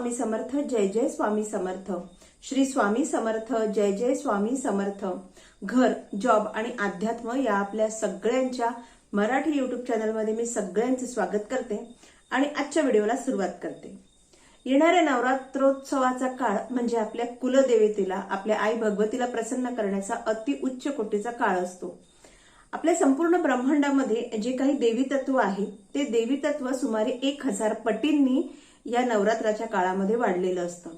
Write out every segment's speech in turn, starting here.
स्वामी समर्थ जय जय स्वामी समर्थ. श्री स्वामी समर्थ जय जय स्वामी समर्थ. घर जॉब आणि अध्यात्म या आपल्या सगळ्यांच्या मराठी युट्यूब चॅनलमध्ये मी सगळ्यांचे स्वागत करते आणि आजच्या व्हिडिओला सुरुवात करते. येणाऱ्या नवरात्रोत्सवाचा काळ म्हणजे आपल्या कुलदेवतेला आपल्या आई भगवतीला प्रसन्न करण्याचा अति उच्च कोटीचा काळ असतो. आपल्या संपूर्ण ब्रह्मांडामध्ये जे काही देवी तत्व आहे ते देवी तत्व सुमारे एक हजार पटींनी या नवरात्राच्या काळामध्ये वाढलेलं असतं.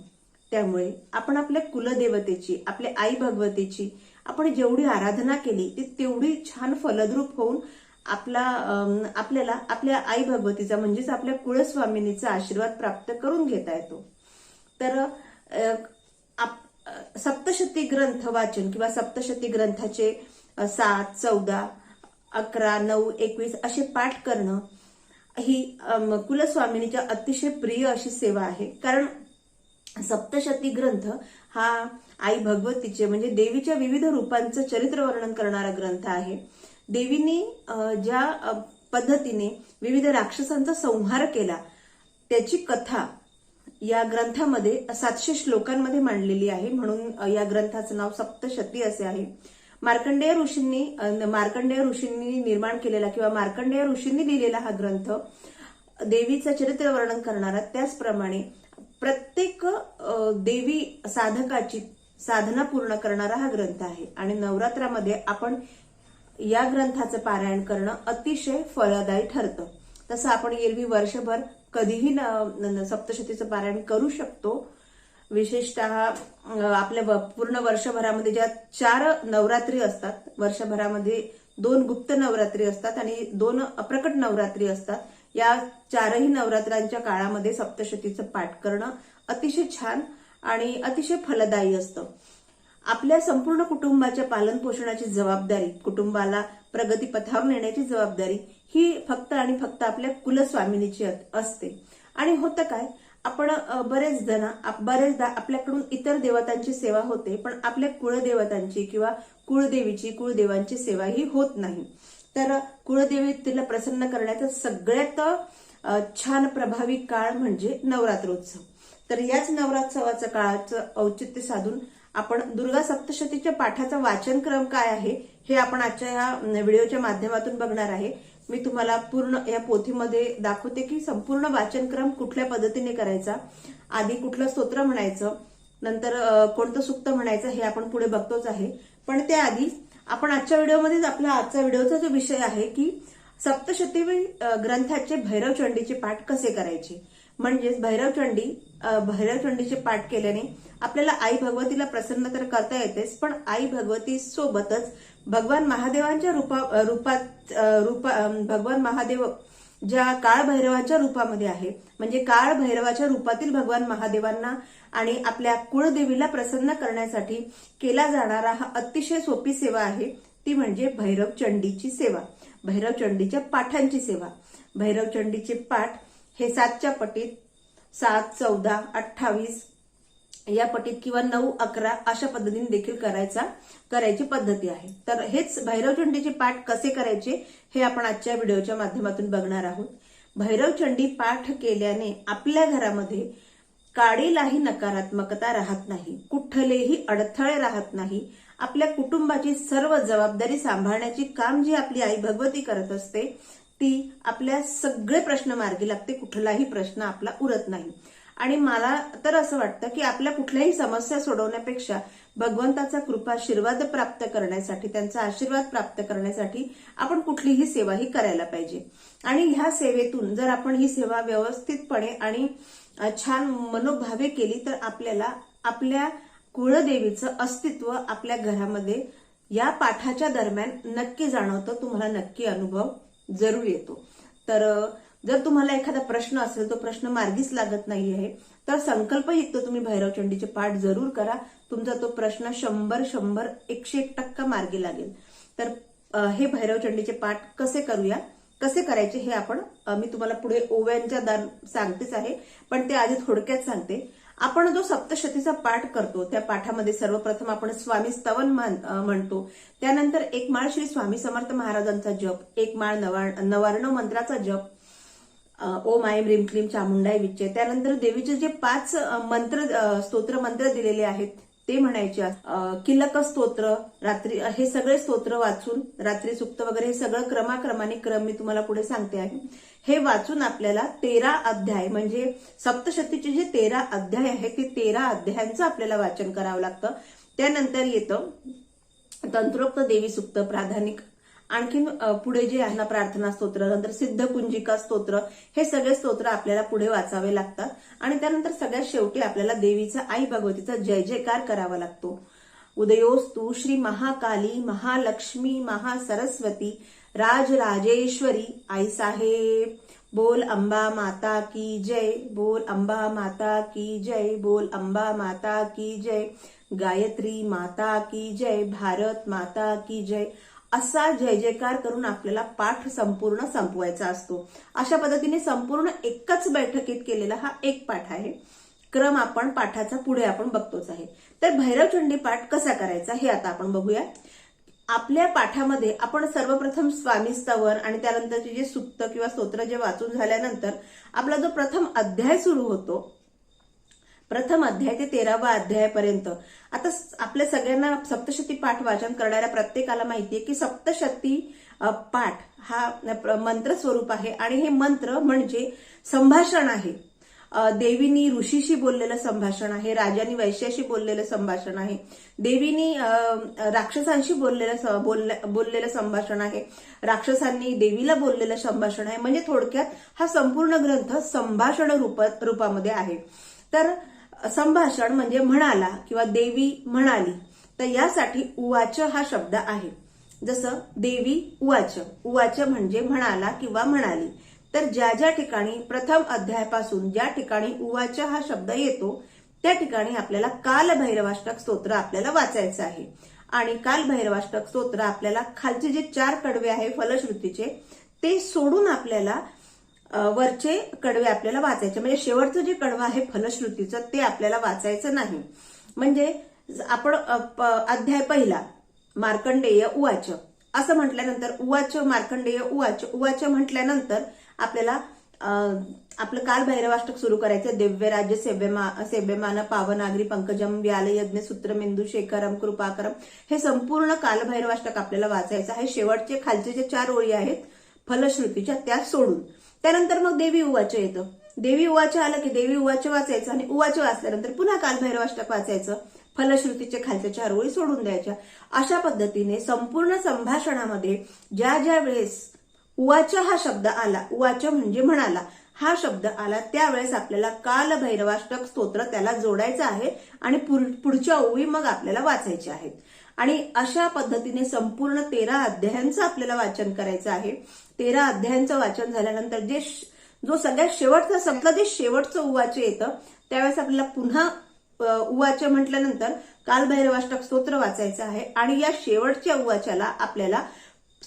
त्यामुळे आपण आपल्या कुलदेवतेची आपल्या आई भगवतीची आपण जेवढी आराधना केली ती तेवढी छान फलद्रूप होऊन आपला आपल्याला आपल्या आई भगवतीचा म्हणजेच आपल्या कुळस्वामिनीचा आशीर्वाद प्राप्त करून घेता येतो. तर सप्तशती ग्रंथ वाचन किंवा सप्तशती ग्रंथाचे सात चौदा अकरा नऊ एकवीस असे पाठ करणं ही कुलस्वामिनीच्या अतिशय प्रिय अशी सेवा आहे. कारण सप्तशती ग्रंथ हा आई भगवतीचे म्हणजे देवीच्या विविध रूपांचं चरित्र वर्णन करणारा ग्रंथ आहे. देवीने ज्या पद्धतीने विविध राक्षसांचा संहार केला त्याची कथा या ग्रंथामध्ये सातशे श्लोकांमध्ये मांडलेली आहे. म्हणून या ग्रंथाचं नाव सप्तशती असे आहे. मार्कंडेय ऋषींनी मार्कंडेय ऋषींनी निर्माण केलेला किंवा मार्कंडेय ऋषींनी लिहिलेला हा ग्रंथ देवीचं चरित्र वर्णन करणारा. त्याचप्रमाणे प्रत्येक देवी साधकाची साधना पूर्ण करणारा हा ग्रंथ आहे. आणि नवरात्रामध्ये आपण या ग्रंथाचं पारायण करणं अतिशय फळदायी ठरतं. तसं आपण एरवी वर्षभर कधीही न- सप्तशतीचं पारायण करू शकतो. विशेषतः आपल्या पूर्ण वर्षभरामध्ये ज्या चार नवरात्री असतात वर्षभरामध्ये दोन गुप्त नवरात्री असतात आणि दोन अप्रकट नवरात्री असतात या चारही नवरात्रांच्या काळामध्ये सप्तशतीचं पाठ करणं अतिशय छान आणि अतिशय फलदायी असतं. आपल्या संपूर्ण कुटुंबाच्या पालन पोषणाची जबाबदारी कुटुंबाला प्रगतीपथावर नेण्याची जबाबदारी ही फक्त आणि फक्त आपल्या कुलस्वामिनीची असते. आणि होतं काय? आपण बरेच जण बरेचदा आपल्याकडून इतर देवतांची सेवा होते पण आपल्या कुळदेवतांची किंवा कुळदेवीची कुळदेवांची सेवा ही होत नाही. तर कुळदेवी तिला प्रसन्न करण्याचा सगळ्यात छान प्रभावी काळ म्हणजे नवरात्रोत्सव. तर याच नवरात्सवाचं काळाचं औचित्य साधून आपण दुर्गा सप्तशतीच्या पाठाचा वाचन क्रम काय आहे हे आपण आजच्या या व्हिडिओच्या माध्यमातून बघणार आहे. मी तुम्हाला पूर्ण या पोथीमध्ये दाखवते की संपूर्ण वाचनक्रम कुठल्या पद्धतीने करायचा आधी कुठलं स्तोत्र म्हणायचं नंतर कोणतं सुक्त म्हणायचं हे आपण पुढे बघतोच आहे. पण त्याआधी आपण आजच्या व्हिडिओमध्येच आपला आजचा व्हिडिओचा जो विषय आहे की सप्तशती ग्रंथाचे भैरवचंडीचे पाठ कसे करायचे? म्हणजेच भैरवचंडी भैरवचंडीचे पाठ केल्याने आपल्याला आई भगवतीला प्रसन्न तर करता येतेच पण आई भगवती सोबतच भगवान महादेवांच्या रूपा रूपात रूपा भगवान महादेव ज्या काळभैरवाच्या रूपामध्ये आहे म्हणजे काळभैरवाच्या रूपातील भगवान महादेवांना आणि आपल्या कुळदेवीला प्रसन्न करण्यासाठी केला जाणारा हा अतिशय सोपी सेवा आहे ती म्हणजे भैरव चंडीची सेवा भैरव चंडीच्या पाठांची सेवा. भैरव चंडीचे पाठ हे सातच्या पटीत सात चौदा अठ्ठावीस या पटीत किंवा नऊ अकरा अशा पद्धतीने देखील करायचा करायची पद्धती आहे. तर हेच भैरवचंडीचे पाठ कसे करायचे हे आपण आजच्या व्हिडिओच्या माध्यमातून बघणार आहोत. भैरवचंडी पाठ केल्याने आपल्या घरामध्ये काडीलाही नकारात्मकता राहत नाही कुठलेही अडथळे राहत नाही आपल्या कुटुंबाची सर्व जबाबदारी सांभाळण्याची काम जी आपली आई भगवती करत असते ती आपल्या सगळे प्रश्न मार्गी लागते कुठलाही प्रश्न आपला उरत नाही. आणि मला तर असं वाटतं की आपल्या कुठल्याही समस्या सोडवण्यापेक्षा भगवंताचा कृपा आशीर्वाद प्राप्त करण्यासाठी त्यांचा आशीर्वाद प्राप्त करण्यासाठी आपण कुठलीही सेवा ही करायला पाहिजे. आणि ह्या सेवेतून जर आपण ही सेवा व्यवस्थितपणे आणि छान मनोभावे केली तर आपल्याला आपल्या कुळदेवीचं अस्तित्व आपल्या घरामध्ये या पाठाच्या दरम्यान नक्की जाणवतं. तुम्हाला नक्की अनुभव जरूर येतो. तर जर तुम्हाला एखादा प्रश्न असेल तो प्रश्न मार्गीच लागत नाही आहे तर संकल्पयुक्त तुम्ही भैरवचंडीचे पाठ जरूर करा. तुमचा तो प्रश्न शंभर शंभर एकशे एक टक्का मार्गी लागेल. तर हे भैरवचंडीचे पाठ कसे करूया? कसे करायचे हे आपण मी तुम्हाला पुढे ओव्यांच्या दान सांगतेच आहे पण ते आधी थोडक्यात सांगते. आपण जो सप्तशतीचा पाठ करतो त्या पाठामध्ये सर्वप्रथम आपण स्वामी स्तवन म्हणतो. त्यानंतर एक माळ श्री स्वामी समर्थ महाराजांचा जप एक माळ नवा नवार्ण मंत्राचा जप ओम आय रिम क्लीम चामुंडाय विच्चे. त्यानंतर देवीचे जे पाच मंत्र स्तोत्र मंत्र दिलेले आहेत ते म्हणायचे किलक स्तोत्र रात्री हे सगळे स्तोत्र वाचून रात्री सुक्त वगैरे हे सगळं क्रमाक्रमाने क्रम मी तुम्हाला पुढे सांगते आहे. हे वाचून आपल्याला तेरा अध्याय म्हणजे सप्तशतीचे जे तेरा अध्याय आहे ते तेरा अध्यायांचं आपल्याला वाचन करावं लागतं. त्यानंतर येतं तंत्रोक्त देवी सुक्त प्राधानिक आणखीन पुढे जे आहे ना प्रार्थना स्तोत्र नंतर सिद्ध कुंजिका स्तोत्र हे सगळे स्तोत्र आपल्याला पुढे वाचावे लागतात. आणि त्यानंतर सगळ्यात शेवटी आपल्याला देवीचा आई भगवतीचा जय जयकार करावा लागतो. उदयोस्तु श्री महाकाली महालक्ष्मी महासरस्वती राजराजेश्वरी आई साहेब बोल अंबा माता की जय बोल अंबा माता की जय बोल अंबा माता की जय गायत्री माता की जय भारत माता की जय असा जय जयकार करून आपल्याला पाठ संपूर्ण संपवायचा असतो. अशा पद्धतीने संपूर्ण एकच बैठकीत केलेला हा एक पाठ आहे. क्रम आपण पाठाचा पुढे आपण बघतोच आहे. तर भैरवचंडी पाठ कसा करायचा हे आता आपण बघूया. आपल्या पाठामध्ये आपण सर्वप्रथम स्वामी स्तवर आणि त्यानंतरचे जे सुक्त किंवा स्तोत्र जे वाचून झाल्यानंतर आपला जो प्रथम अध्याय सुरू होतो प्रथम अध्याय ते तेरावा अध्यायापर्यंत. आता आपल्या सगळ्यांना सप्तशती पाठ वाचन करणाऱ्या प्रत्येकाला माहितीये की सप्तशती पाठ हा मंत्र स्वरूप आहे आणि हे मंत्र म्हणजे संभाषण आहे. देवीनी ऋषीशी बोललेलं संभाषण आहे राजानी वैश्याशी बोललेलं संभाषण आहे देवीनी राक्षसांशी बोललेलं बोललेलं संभाषण आहे राक्षसांनी देवीला बोललेलं संभाषण आहे म्हणजे थोडक्यात हा संपूर्ण ग्रंथ संभाषण रूप रूपामध्ये आहे. तर संभाषण म्हणजे म्हणाला किंवा देवी म्हणाली तर यासाठी उवाच हा शब्द आहे. जसं देवी उवाच उवाच म्हणजे म्हणाला किंवा म्हणाली. तर ज्या ज्या ठिकाणी प्रथम अध्यायापासून ज्या ठिकाणी उवाच हा शब्द येतो त्या ठिकाणी आपल्याला काल भैरवाष्टक स्तोत्र आपल्याला वाचायचं आहे. आणि काल भैरवाष्टक स्तोत्र आपल्याला खालचे जे चार कडवे आहे फलश्रुतीचे ते सोडून आपल्याला वरचे कडवे आपल्याला वाचायचे. म्हणजे शेवटचं जे कडवं आहे फलश्रुतीचं ते आपल्याला वाचायचं नाही. म्हणजे आपण प- अध्याय पहिला मार्कंडेय उवाच. असं म्हटल्यानंतर उवाच मार्कंडेय उवाच. उवाच म्हटल्यानंतर आपल्याला आपलं काल भैरवाष्टक सुरू करायचं. दिव्य राज्य सेव्यमा सेव्यमान पावनागरी पंकजम व्याल यज्ञ सूत्रमेंदू शेखरम कृपाकरम हे संपूर्ण कालभैरवाष्टक आपल्याला वाचायचं आहे. शेवटचे खालचे जे चार ओळी आहेत फलश्रुतीच्या त्या सोडून. त्यानंतर मग देवी उवाच येतं. देवी उवाच आलं की देवी उवाच वाचायचं आणि उवाच वाचल्यानंतर पुन्हा कालभैरवाष्टक वाचायचं. फलश्रुतीचे खालच्या चार ओळी सोडून द्यायच्या. अशा पद्धतीने संपूर्ण संभाषणामध्ये ज्या ज्या वेळेस उवाच हा शब्द आला उवाच म्हणजे म्हणाला हा शब्द आला त्यावेळेस आपल्याला कालभैरवाष्टक स्तोत्र त्याला जोडायचं आहे आणि पुढच्या ओळी मग आपल्याला वाचायच्या आहेत. आणि अशा पद्धतीने संपूर्ण तेरा अध्यायांचं आपल्याला वाचन करायचं आहे. तेरा अध्यायांचं वाचन झाल्यानंतर जे जो सगळ्यात शेवटचा संपला जे शेवटचं उवाच येतं त्यावेळेस आपल्याला पुन्हा उवाच म्हटल्यानंतर कालभैरवाष्टक स्तोत्र वाचायचं आहे आणि या शेवटच्या उवाच्याला आपल्याला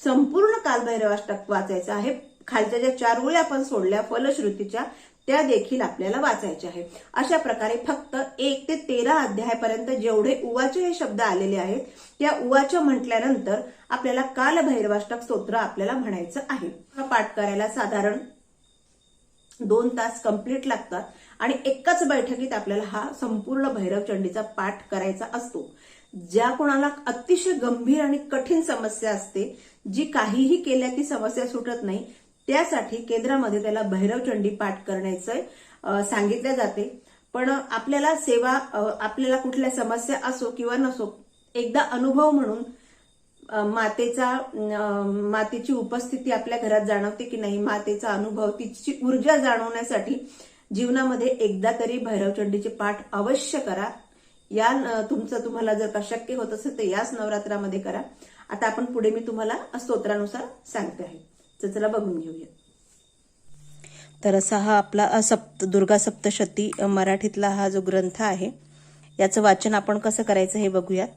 संपूर्ण कालभैरवाष्टक वाचायचं आहे. खालच्या ज्या चार ओळी आपण सोडल्या फलश्रुतीच्या त्या देखील आपल्याला वाचायच्या आहे अशा प्रकारे फक्त एक ते तेरा अध्यायापर्यंत जेवढे उवाच हे शब्द आलेले आहेत त्या उवाच म्हटल्यानंतर आपल्याला काल भैरवाष्टक स्तोत्र आपल्याला म्हणायचं आहे. हा पाठ करायला साधारण दोन तास कंप्लीट लागतात आणि एकाच बैठकीत आपल्याला हा संपूर्ण भैरवचंडीचा पाठ करायचा असतो. ज्या कोणाला अतिशय गंभीर आणि कठीण समस्या असते जी काहीही केल्या ती समस्या सुटत नाही त्यासाठी केंद्रामध्ये त्याला भैरवचंडी पाठ करण्याचं सांगितले जाते. पण आपल्याला सेवा आपल्याला कुठल्या समस्या असो किंवा नसो एकदा अनुभव म्हणून मातेचा मातेची उपस्थिती आपल्या घरात जाणवते की नाही मातेचा अनुभव तिची ऊर्जा जाणवण्यासाठी जीवनामध्ये एकदा तरी भैरवचंडीचे पाठ अवश्य करा. या तुमचं तुम्हाला जर का शक्य होत असेल तर याच नवरात्रामध्ये करा. आता आपण पुढे मी तुम्हाला स्तोत्रानुसार सांगते आहे. तर चला बघून घेऊया. तर असा हा आपला सप्त दुर्गा सप्तशती मराठीतला हा जो ग्रंथ आहे याचं वाचन आपण कसं करायचं हे बघूयात.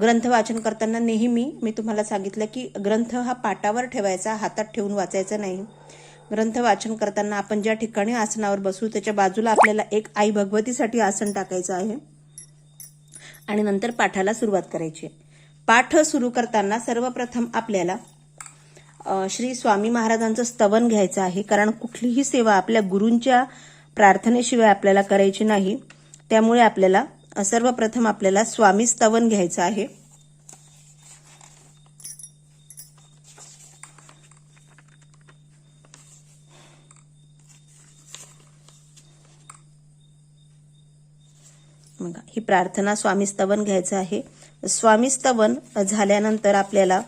ग्रंथ वाचन करताना नेहमी मी तुम्हाला सांगितलं की ग्रंथ हा पाटावर ठेवायचा हातात ठेवून वाचायचा नाही. ग्रंथ वाचन करताना आपण ज्या ठिकाणी आसनावर बसू त्याच्या बाजूला आपल्याला एक आई भगवतीसाठी आसन टाकायचं आहे आणि नंतर पाठाला सुरुवात करायची आहे. पाठ सुरू करताना सर्वप्रथम आपल्याला श्री स्वामी महाराजांचं स्तवन घ्यायचं आहे. कारण कुठलीही सेवा आपल्या गुरूंच्या प्रार्थनेशिवाय आपल्याला करायची नाही. त्यामुळे आपल्याला सर्वप्रथम आपल्याला स्वामी स्तवन घ्यायचं आहे. ही प्रार्थना स्वामी स्तवन घ्यायचं आहे. स्वामी स्तवन झाल्यानंतर आपल्याला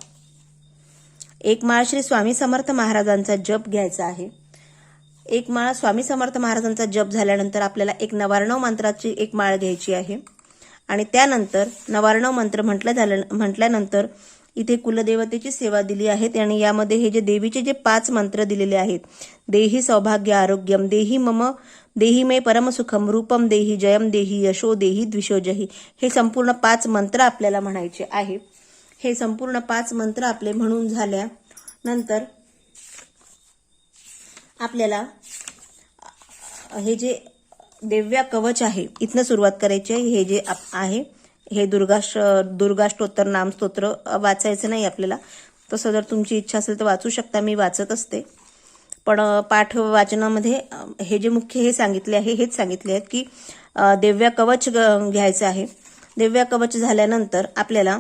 एक माळ श्री स्वामी समर्थ महाराजांचा जप घ्यायचा आहे. एक माळ स्वामी समर्थ महाराजांचा जप झाल्यानंतर आपल्याला एक नवारणव मंत्राची एक माळ घ्यायची आहे. आणि त्यानंतर नवारणव मंत्र म्हटलं झालं म्हटल्यानंतर इथे कुलदेवतेची सेवा दिली आहे. आणि यामध्ये हे जे देवीचे जे पाच मंत्र दिलेले आहेत देही सौभाग्य आरोग्यम देही मम देही मे परमसुखम रूपम देही जयम देही यशो देही द्विशोजही हे संपूर्ण पाच मंत्र आपल्याला म्हणायचे आहे. हे संपूर्ण पाच मंत्र आपले म्हणून झाल्या. नंतर आपल्याला हे जे देव्या कवच आहे इथनं सुरुवात करायची आहे हे जे आप- आहे हे दुर्गाश दुर्गाष्टोत्तर नामस्तोत्र वाचायचं नाही आपल्याला. तसं जर तुमची इच्छा असेल तर वाचू शकता मी वाचत असते. पण पाठ वाचनामध्ये हे जे मुख्य हे सांगितले आहे हेच सांगितले आहेत की देव्या कवच ग- घ्यायचं आहे. दिव्या कवच झाल्यानंतर आपल्याला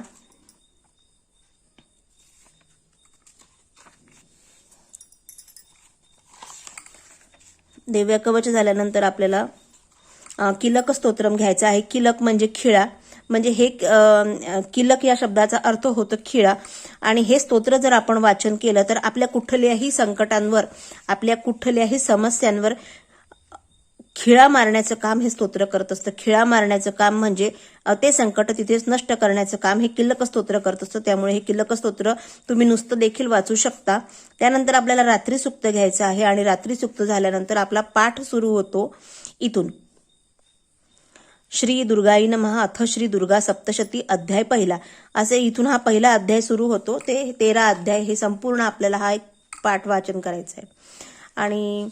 दिव्या कवच झाल्यानंतर आपल्याला किलक स्तोत्रम घ्यायचं आहे. किलक म्हणजे खिळा. म्हणजे हे किलक या शब्दाचा अर्थ होतो खिळा. आणि हे स्तोत्र जर आपण वाचन केलं तर आपल्या कुठल्याही संकटांवर आपल्या कुठल्याही समस्यांवर खिळा मारण्याचं काम हे स्तोत्र करत असतं. खिळा मारण्याचं काम म्हणजे ते संकट तिथेच नष्ट करण्याचं काम हे किल्लक स्तोत्र करत असतं. त्यामुळे हे किल्लक स्तोत्र तुम्ही नुसतं देखील वाचू शकता. त्यानंतर आपल्याला रात्री सुप्त घ्यायचं आहे आणि रात्री सुप्त झाल्यानंतर आपला पाठ सुरू होतो इथून. श्री दुर्गाई महा अथ श्री दुर्गा सप्तशती अध्याय पहिला. असे इथून हा पहिला अध्याय सुरू होतो. ते तेरा अध्याय हे संपूर्ण आपल्याला हा एक पाठ वाचन करायचं आहे आणि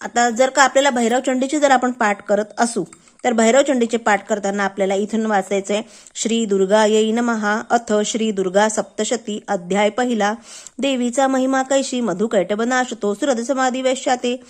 आता जर का आपल्याला भैरव चंडीचे जर आपण पाठ करत असू तर भैरव चंडीचे पाठ करताना आपल्याला इथून वाचायचं श्री दुर्गा येई महा अथ श्री दुर्गा सप्तशती अध्याय पहिला. देवीचा महिमा कैशी मधु कैटबनाशतो सुरद समाधी वेश्याते.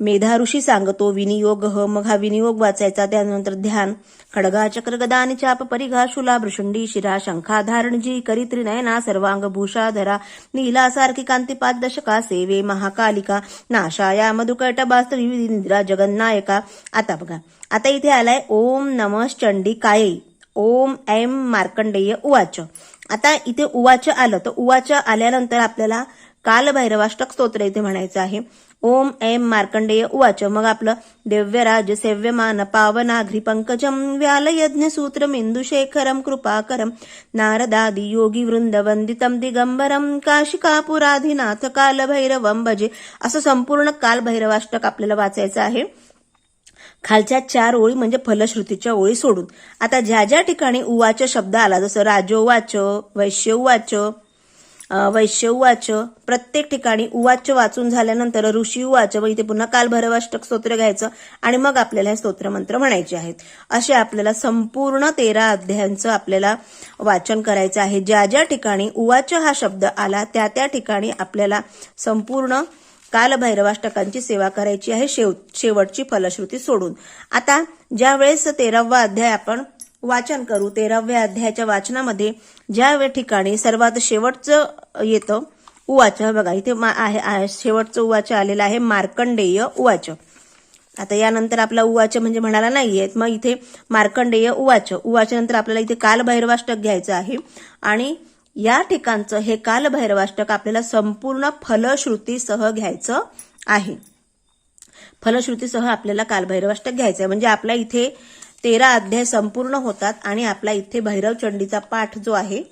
मेधा ऋषी सांगतो विनियोग ह मग हा विनियोग वाचायचा त्यानंतर ध्यान. खडगा चक्रगदा आणि चाप परिघा शुला भृषुंडी शिरा शंखा धारणजी करित्री नयना सर्वांग भूषाधरा नीला सारखी पाच दशका सेवे महाकालिका नाशाया मधुकैटबास्त विविध निद्रा जगन्नायका. आता बघा. आता इथे आलाय ओम नम चंडी काये ओम ऐम मार्कंडेय उवाच. आता इथे उवाच आलं तर उवाच आल्यानंतर आपल्याला कालभैरवाष्टक स्तोत्र इथे म्हणायचं आहे. ओम ऐम मार्कंडेय उवाच. मग आपलं दिव्यराज सेव्यमान पावनाघ्री पंकजम व्याल यज्ञ सूत्र मेंदुशेखरम कृपाकरम नारदादि योगी वृंद वंदितम दिगंबरम काशिकापुराधिनाथ कालभैरवम भजे. असं संपूर्ण कालभैरवाष्टक आपल्याला वाचायचं आहे. खालच्या चार ओळी म्हणजे फलश्रुतीच्या ओळी सोडून. आता ज्या ज्या ठिकाणी उवाच शब्द आला जसं राजोवाच वैश्य उवाच वैश्य उवाच. प्रत्येक ठिकाणी उवाच वाचून झाल्यानंतर ऋषी उवाच व इथे पुन्हा कालभैरवाष्टक स्तोत्र घ्यायचं आणि मग आपल्याला हे स्तोत्र मंत्र म्हणायचे आहेत. असे आपल्याला संपूर्ण तेरा अध्यायांचं आपल्याला वाचन करायचं आहे. ज्या ज्या ठिकाणी उवाच हा शब्द आला त्या त्या ठिकाणी आपल्याला संपूर्ण कालभैरवाष्टकांची सेवा करायची आहे. शेव शेवटची फलश्रुती सोडून. आता ज्यावेळेस तेरावा अध्याय आपण वाचन करू. तेराव्या अध्यायाच्या वाचनामध्ये ज्या वेळ ठिकाणी सर्वात शेवटचं येतं उवाच बघा इथे मा- आहे आहे- शेवटचं उवाच आलेलं आहे मार्कंडेय उवाच. आता यानंतर आपला उवाच म्हणजे म्हणाला नाहीये मग इथे मार्कंडेय उवाच. उवाच नंतर आपल्याला इथे कालभैरवाष्टक घ्यायचं आहे. आणि या ठिकाणचं हे कालभैरवाष्टक आपल्याला संपूर्ण फलश्रुतीसह घ्यायचं आहे. फलश्रुतीसह आपल्याला कालभैरवाष्टक घ्यायचं आहे. म्हणजे आपला इथे तेरा अध्याय संपूर्ण होतात आणि आपला इथे भैरव चंडीचा पाठ जो आहे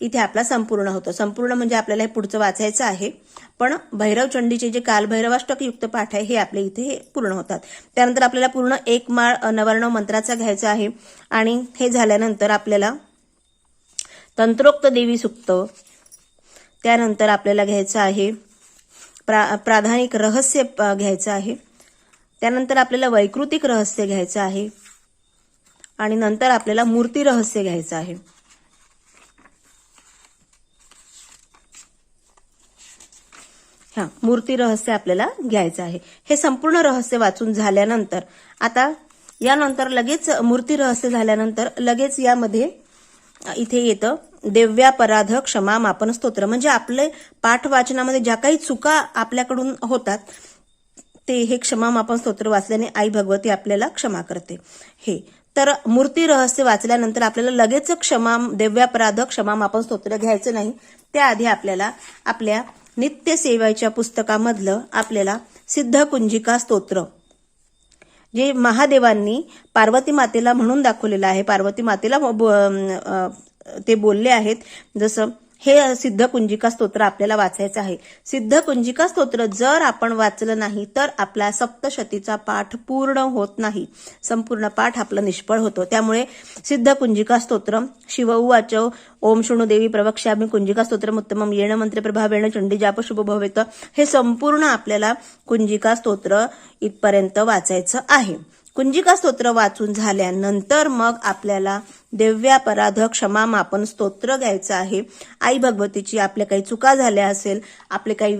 इथे आपला संपूर्ण होतो. संपूर्ण म्हणजे आपल्याला हे पुढचं वाचायचं आहे. पण भैरव चंडीचे जे कालभैरवाष्टक युक्त पाठ आहे हे आपले इथे हे पूर्ण होतात. त्यानंतर आपल्याला पूर्ण एक माळ नवर्णव नवर्ण मंत्राचा घ्यायचा आहे. आणि हे झाल्यानंतर आपल्याला तंत्रोक्त देवी सुक्त त्यानंतर आपल्याला घ्यायचं आहे प्रा प्राधानिक रहस्य घ्यायचं आहे. त्यानंतर आपल्याला वैकृतिक रहस्य घ्यायचं आहे. आणि नंतर आपल्याला मूर्ती रहस्य घ्यायचं आहे. हा मूर्ती रहस्य आपल्याला घ्यायचं आहे. हे संपूर्ण रहस्य वाचून झाल्यानंतर आता यानंतर लगेच मूर्ती रहस्य झाल्यानंतर लगेच यामध्ये इथे येतं देव्यापराध क्षमा मापन स्तोत्र. म्हणजे आपले पाठ वाचनामध्ये ज्या काही चुका आपल्याकडून होतात ते हे क्षमा मापन स्तोत्र वाचल्याने आई भगवती आपल्याला क्षमा करते. हे तर मूर्ती रहस्य वाचल्यानंतर आपल्याला लगेच क्षमा देव्यापराध क्षमामापन स्तोत्र घ्यायचं नाही. त्याआधी आपल्याला आपल्या नित्य सेवेच्या पुस्तकामधलं आपल्याला सिद्ध कुंजिका स्तोत्र जे महादेवांनी पार्वती मातेला म्हणून दाखवलेलं आहे. पार्वती मातेला ब- ते बोलले आहेत. जसं हे सिद्ध कुंजिका स्तोत्र आपल्याला वाचायचं आहे. सिद्ध कुंजिका स्तोत्र जर आपण वाचलं नाही तर आपला सप्तशतीचा पाठ पूर्ण होत नाही. संपूर्ण पाठ आपला निष्फळ होतो. त्यामुळे सिद्ध कुंजिका स्तोत्र शिव उवाच ओम शृणु देवी प्रवक्ष्यामी कुंजिका स्तोत्रम उत्तमम येण मंत्र प्रभावेण चंडी जाप शुभ भवेत हे संपूर्ण आपल्याला कुंजिका स्तोत्र इथपर्यंत वाचायचं आहे. कुंजिका स्तोत्र वाचून झाल्यानंतर मग आपल्याला दिव्यापराध क्षमा मापन स्तोत्र घ्यायचं आहे. आई भगवतीची आपल्या काही चुका झाल्या असेल आपले काही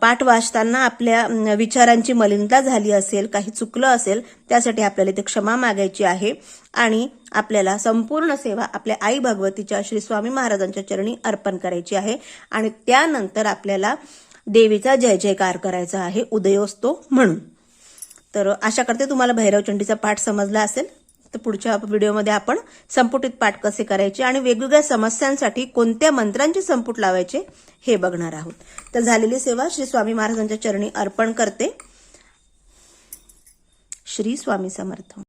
पाठ वाचताना आपल्या विचारांची मलिनता झाली असेल काही चुकलं असेल त्यासाठी आपल्याला इथे क्षमा मागायची आहे. आणि आपल्याला संपूर्ण सेवा आपल्या आई भगवतीच्या श्री स्वामी महाराजांच्या चरणी अर्पण करायची आहे. आणि त्यानंतर आपल्याला देवीचा जय जयकार करायचा आहे. उदयोस्तो म्हणून. तर आशा करते तुम्हाला भैरव चंडीचा पाठ समजला असेल. तर पुढच्या व्हिडिओमध्ये आपण संपुटित पाठ कसे करायचे आणि वेगवेगळ्या समस्यांसाठी कोणत्या मंत्रांचे संपुट लावायचे हे बघणार आहोत. तर झालेली सेवा श्री स्वामी महाराजांच्या चरणी अर्पण करते. श्री स्वामी समर्थ.